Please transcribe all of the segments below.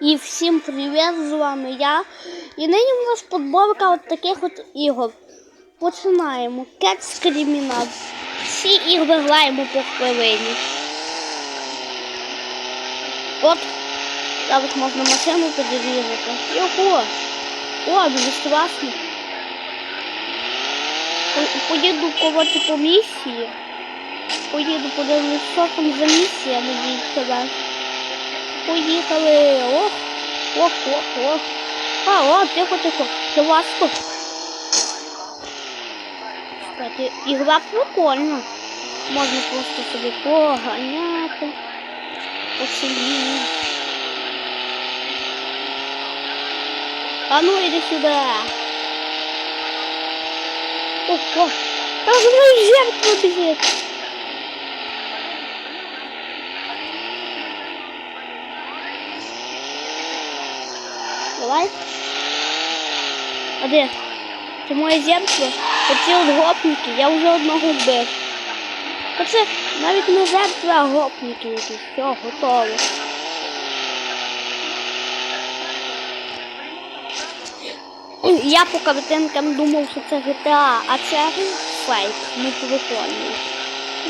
І всім привіт, з вами я. І нині у нас подборка от таких от ігор. Починаємо. Cats Criminal. Всі ігри граємо по хвилині. От, зараз можна машину перевірити. Його! О, дуже страшно. По- Поїду коротше по місії. Поїду подивлюсь, що там за місія, надіюсь вас. Поїхали. Ох, ох, ох, ох. А, о, тихо, тихо. Це важко. Кстати, ігра прикольна. Можна просто собі поганяти. По. А ну іди сюди. Ого. Там за мною жертва біжить. Давай. А де? Це моє зеркало. Оці от гопники, я вже одного вбив. Оце навіть не жертва, а гопники якісь. Все, готово. Я по картинкам думав, що це GTA, а це фейк, не телефонний.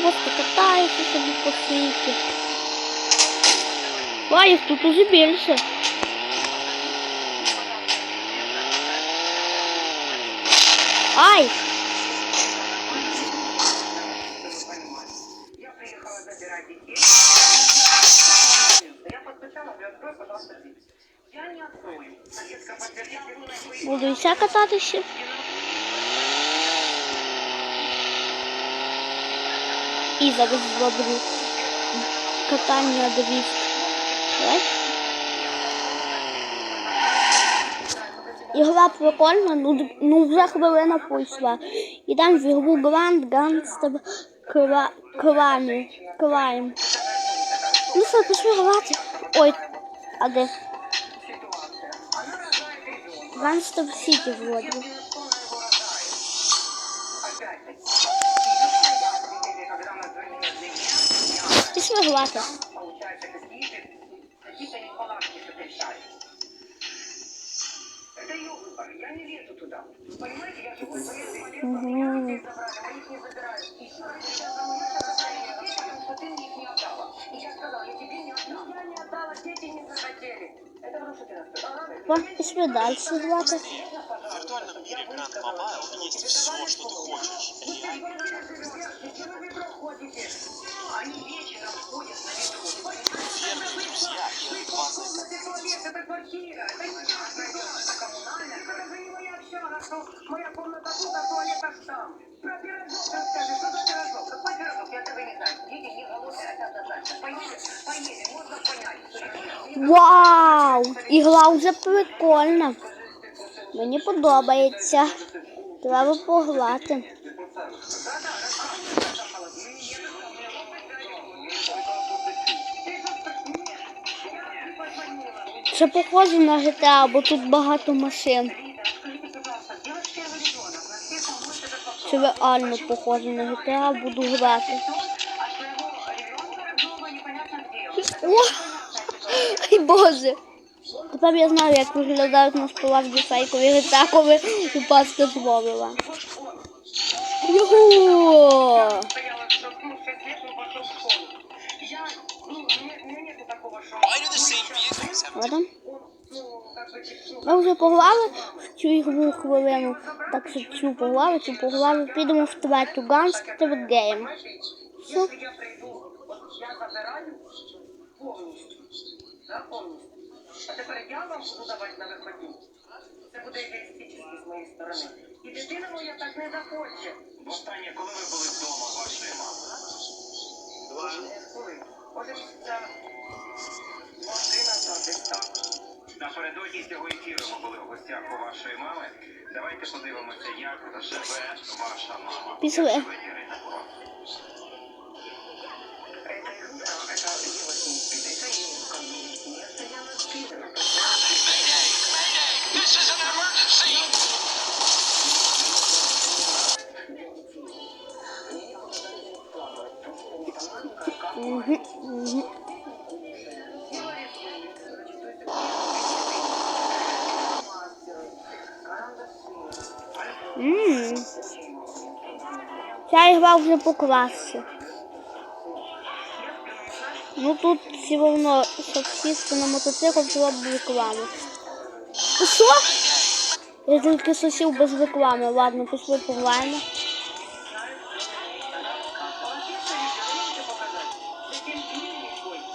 Просто катаюся собі по світі. Їх тут уже більше. что Буду і ся кататися. І зараз зроблю катання дріфт. Давай. Ігра прикольна, ну, ну вже хвилина пройшла. Ідемо в ігру Grand Gangster Crime. Crime. Ну все, пішли грати. Ой, а де? Gangster City вроді. Пішли грати. Это ее выбор, я не лезу туда. Понимаете, я живу в своей меня детей забрали, мы их не забираем. И что, я кому я забрали детей, потому что ты мне их не отдала. И я сказала, я тебе не отдам. Я не отдала, дети не захотели. Это потому что ты нас О, пішли далі грати. В виртуальном мире Grand Mobile есть все, что ты хочешь. Реальный Они вечером ходят на метро. верные друзья и классные Это квартира, это не частная дом, это. Это же не моя общага, что моя комната тут, а туалет аж там. Про пирожок расскажи, что за пирожок? Какой пирожок? Я этого не знаю. Дети не голодные, это однозначно. Поели, поели, можно понять. Вау! Ігра вже прикольна. Мені подобається. Треба пограти. Це похоже на GTA, бо тут багато машин. Це реально похоже на GTA, буду грати. О! Ай боже! Тепер я знаю, як виглядають насправді фейкові GTA, коли упасти зловила. Його! Ладно. Ми вже пограли в цю ігру хвилину, так що цю пограли, цю пограли, підемо в третю Gunster Game. Все. Я забираю повністю, повністю. А тепер я вам буду давати на виходні. Це буде егоїстично з моєї сторони. І дитина моя так не захоче. Востаннє, коли ви були вдома вашої мами? Два. Коли? Може, місяця Напередодні цього ефіру ми були в гостях у вашої мами. Давайте подивимося, як живе ваша мама. Пішли. Як живе Ірина Кро. Это игра, Ця вже покласться. Ну тут все одно, щоб сісти на мотоцикл, треба б рекламу. Ну що? Я тільки сусів без реклами. Ладно, пішли поглянемо.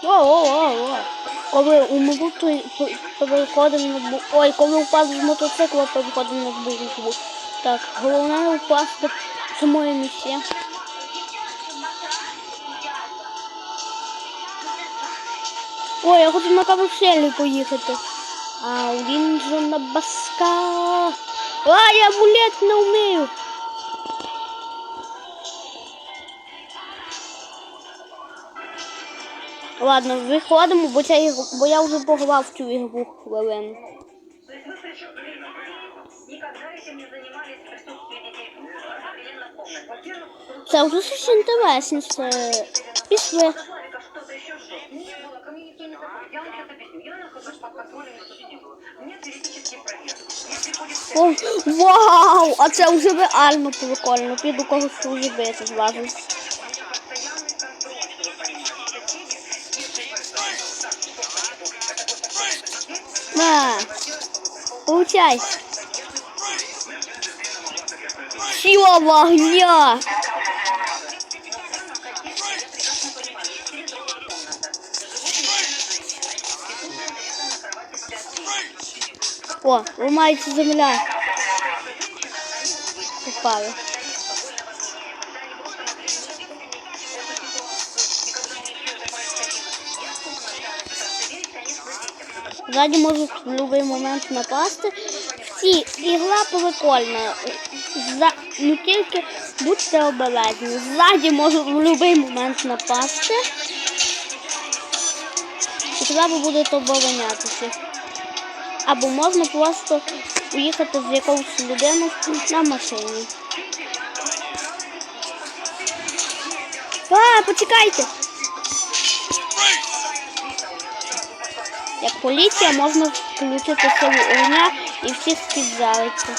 О, о, о, о. Коли у минуту переходимо на бу... Ой, коли впав з мотоцикла, переходимо на бузу. Так, головне не впасти самої місці. Ой, я хочу на каруселі поїхати. А він же на баска. А, я булет не вмію. Ладно, виходимо, бо, ігра, бо я вже пограв цю ігру хвилину. Мне теоретически проверка. Если будет О, вау! А це вже реально прикольно. Піду когось вже бити зразу. постоянный контроль, чтобы вы понимали. Соседи, если На, получай. Сила вогня. О, ламається земля. Попали. Ззаді можуть в будь-який момент напасти. Всі, ігра прикольна. За, ну тільки будьте обережні. Ззаді можуть в будь-який момент напасти. І треба буде оборонятися. Або можна просто уїхати з якогось людини на машині. А, почекайте! Як поліція можна включити силу огня і всіх піджарити.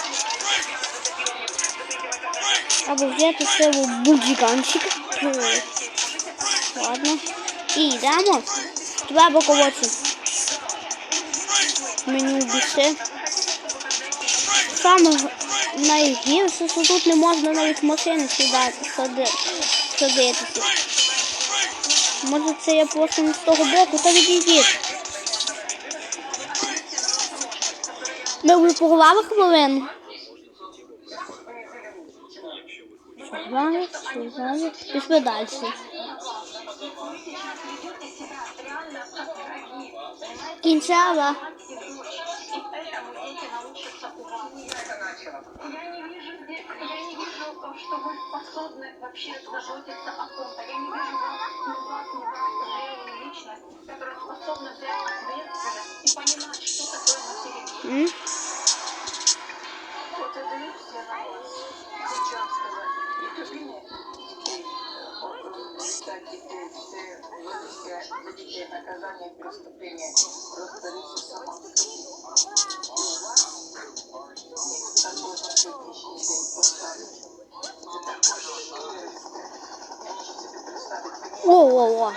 Або взяти силу буджіганчика. Ладно. І йдемо. Треба когось. Меню більше. Саме найгірше, що тут не можна навіть машини сідати, сади, садитися. Може це я просто не з того боку, та відійдіть. Ми вже пограли хвилину. Пограли, пограли. Пішли далі. Кінцева. Поэтому дети научатся у вас. Я не вижу здесь, я не вижу, что вы способны вообще заботиться о ком-то. Я не вижу вас, ни вас, ни вас, зрелую личность, которая способна взять ответственность и понимать, что такое материнство. М? Вот это и все на вас. Хочу вам сказать, и кабинет детей, так детей, все вынести за детей наказание преступления, разберись сама. И у вас такой на сегодняшний день поставить. Это такое счастье. Я можу себе представить, О, о, о.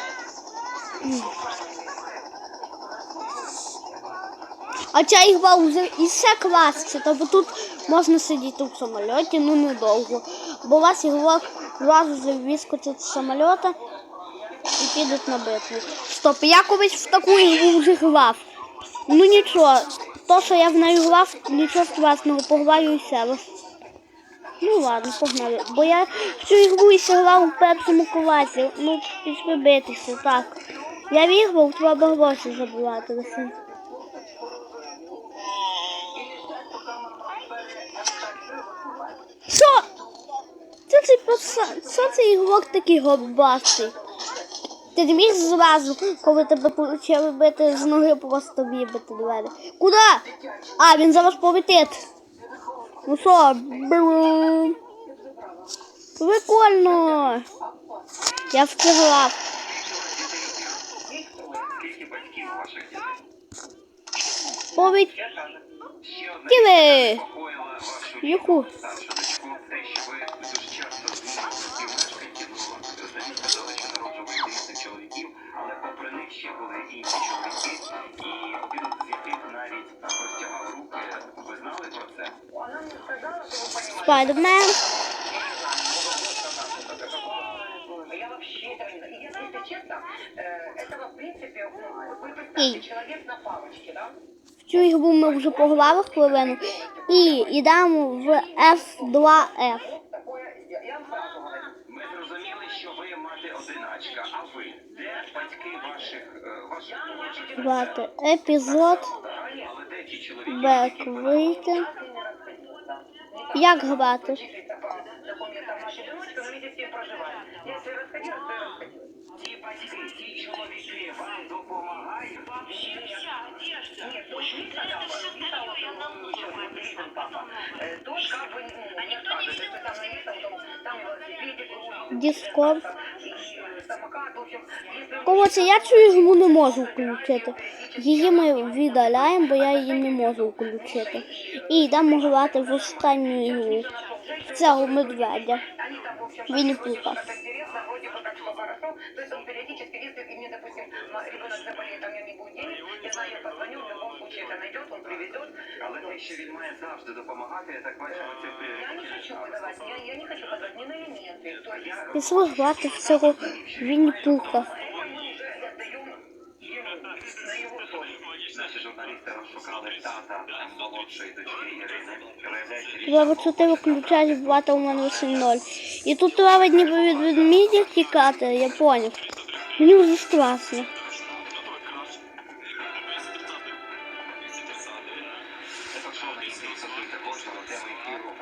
А ця ігра вже і все класиться, тобто тут можна сидіти в самольоті, ну недовго. Бо у вас ігрок зразу же вискочить з самольота і підуть на битву. Стоп, я колись в таку ігру вже грав. Ну нічого, то, що я в неї грав, нічого страшного, пограю і раз. Ну ладно, погнали. Бо я в цю ігру ще грав у першому класі. Ну, пішли битися, так. Я віграв, треба гроші забирати Це що цей ігрок такий горбастий? Ти не міг зразу, коли тебе почали бити з ноги, просто вибити двері. Куди? А, він зараз полетить. Ну що, бру. Прикольно. Я втягла. Скільки батьків у інші чоловіки, і один з яких навіть простягав руки. Ви знали про це? Она мне сказала, что вы понимаете, Спайдермен. я вообще этого не знаю. И если, если честно, э, этого в принципе, ну, вот вы Ей. представьте, человек на палочке, да? Цю ігру ми вже пограли хвилину. І йдемо в F2F. Вот такое, я я вам що ви мати одиначка, а ви де батьки ваших е, ваших? Звати епізод. Бек вийти. Як грати? Ті батьки, ті чоловіки вам допомагають? И в если Коротше, я цю ігру не можу включити. Її ми віддаляємо, бо я її не можу включити. І йдемо грати в останню ігру. Цього медведя. В все хорошо. То есть он периодически, если мне, допустим, ребенок заболеет, а у не будет денег, я знаю, я позвоню, в случае это найдет, он привезет. Але те, що він має завжди допомагати, я так бачу, це Я не хочу выдавать, я, я не хочу подавать ни на элементы. То есть Пішли грати в цього Вінні-Пуха. это мы уже отдаем ему, на его совесть. Наші журналісти розшукали тата молодшої дочки Ірини. Виявляється, річ Треба 4 включати в Battle Man 8.0. І тут треба ніби від ведмідя тікати, я поняв. Мені вже страшно.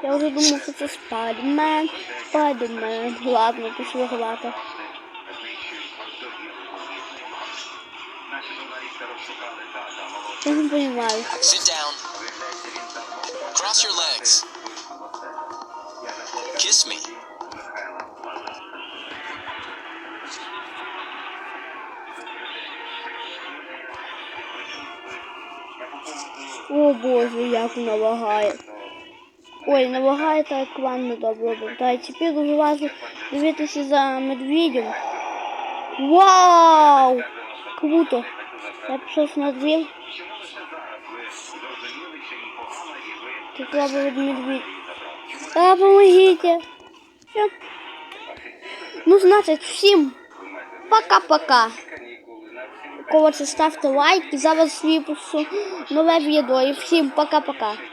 Я вже думав, що це Спайдермен, Спайдермен. Ладно, пішли грати. Знищують довіру Наші журналісти розшукали тата молодшої. Я не розумію. Sit down. Виявляється, він давно Cross your legs. Я закликав Kiss me. Михайла Лазарчука. Я по поводу О боже, як вона лагає. Ой, не лагає, так екран не добре був. Та й тепер важливо дивитися за медведем. Вау! Круто. Я пішов на двір. Тут треба від медведя. А, помогите. Ну, значить, всім пока-пока. Коротше, ставте лайк і зараз випущу нове відео. І всім пока-пока.